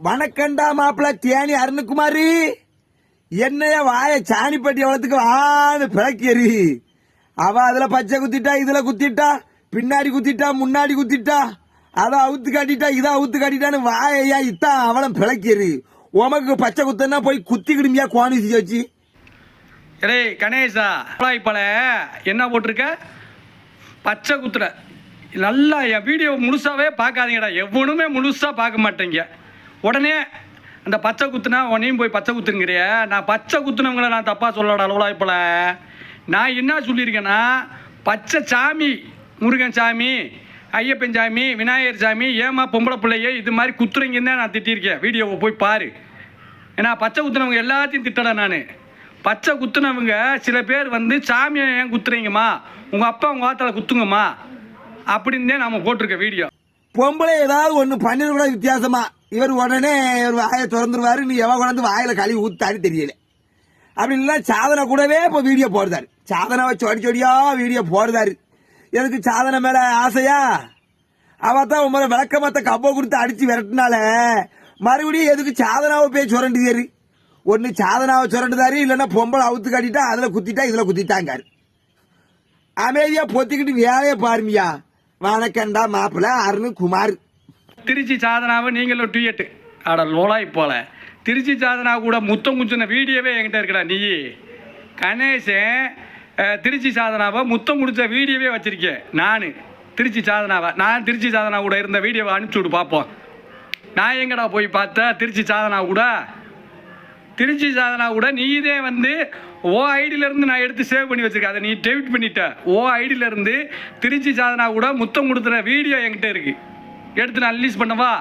வணக்கண்டா மாப்பிள்ள தேனி அருணகுமாரி. என்னைய வாய சாணிப்பட்டி வளத்துக்கு வான்னு பிறக்கேறி அவ அதுல பச்சை குத்திட்டா இதுல குத்திட்டா பின்னாடி குத்திட்டா முன்னாடி குத்திட்டா அதை அவுத்து காட்டிட்டா இதை அவுத்து காட்டிட்டான்னு வாயையா இத்தான் அவளும் பிழைக்கேறி உமக்கு பச்சை குத்தன்னா போய் குத்திக்கிடுமியா கோணிசி வச்சு. டேய் கணேஷா இப்பல என்ன போட்டிருக்க? பச்சை குத்துற. நல்லா என் வீடியோ முழுசாவே பார்க்காதீங்கடா. எவனுமே முழுசா பார்க்க மாட்டேங்க. உடனே அந்த பச்சை குத்துனா உனையும் போய் பச்சை குத்துங்கிறிய நான் பச்சை குத்துனவங்கள நான் தப்பாக சொல்லடா இப்போல. நான் என்ன சொல்லியிருக்கேன்னா பச்சை சாமி முருகன் சாமி ஐயப்பன் சாமி விநாயகர் சாமி ஏமா பொம்பளை பிள்ளையே இது மாதிரி குத்துறீங்கன்னு தான் நான் திட்டியிருக்கேன். வீடியோவை போய் பாரு. ஏன்னா பச்சை குத்துனவங்க எல்லாத்தையும் திட்டலை நான். பச்சை குத்துனவங்க சில பேர் வந்து சாமியை ஏன் குத்துறீங்கம்மா? உங்கள் அப்பா உங்கள் ஆத்தால குத்துங்கம்மா? அப்படின்னு தான் நம்ம போட்டிருக்க வீடியோ. பொம்பளை ஏதாவது ஒன்று பண்ணிட வித்தியாசமாக இவர் உடனே இவர் வாயை திறந்துருவாரு. நீ எவன் கொண்டாந்து வாயில கழுவி ஊத்தாரு தெரியல. அப்படி இல்ல சாதனை கூடவே இப்போ வீடியோ போடுறாரு. சாதனாவை சொடி சொடியா வீடியோ போடுறாரு. எதுக்கு சாதனை மேல ஆசையா? அவ தான் உங்களை விளக்கமத்த கப்ப கொடுத்து அடிச்சு விரட்டினால மறுபடியும் எதுக்கு சாதனாவை போய் சுரண்டுதாரு? ஒன்று சாதனாவை சுரண்டுதாரு இல்லைன்னா பொம்பளை அவுத்து காட்டிட்டா அதில் குத்திட்டா இதில் குத்திட்டாங்காரு. அமைதியாக பொத்திக்கிட்டு வேலையை பாருமியா வணக்கண்டா மாப்பிள்ள அருண் குமார். திருச்சி சாதனாவை நீங்களும் டூயட்டு அட லோலாய் போல. திருச்சி சாதனா கூட முத்தம் குச்சின வீடியோவே என்கிட்ட இருக்கடா நீ. கணேசன் திருச்சி சாதனாவை முத்தம் குடித்த வீடியோவே வச்சுருக்கேன் நான். திருச்சி சாதனாவை நான் திருச்சி சாதனா கூட இருந்த வீடியோவை அனுப்பிச்சி விட்டு பார்ப்போம் நான் எங்கடா போய் பார்த்தா திருச்சி சாதனா கூட? திருச்சி சாதனா கூட நீதே வந்து ஓ ஐடியிலேருந்து நான் எடுத்து சேவ் பண்ணி வச்சுருக்கேன். அதை நீ டெபிட் பண்ணிட்ட. ஓ ஐடியிலேருந்து திருச்சி சாதனா கூட முத்தம் கொடுத்துற வீடியோ என்கிட்ட இருக்குது எடுத்து நான் ரிலீஸ் பண்ணவா?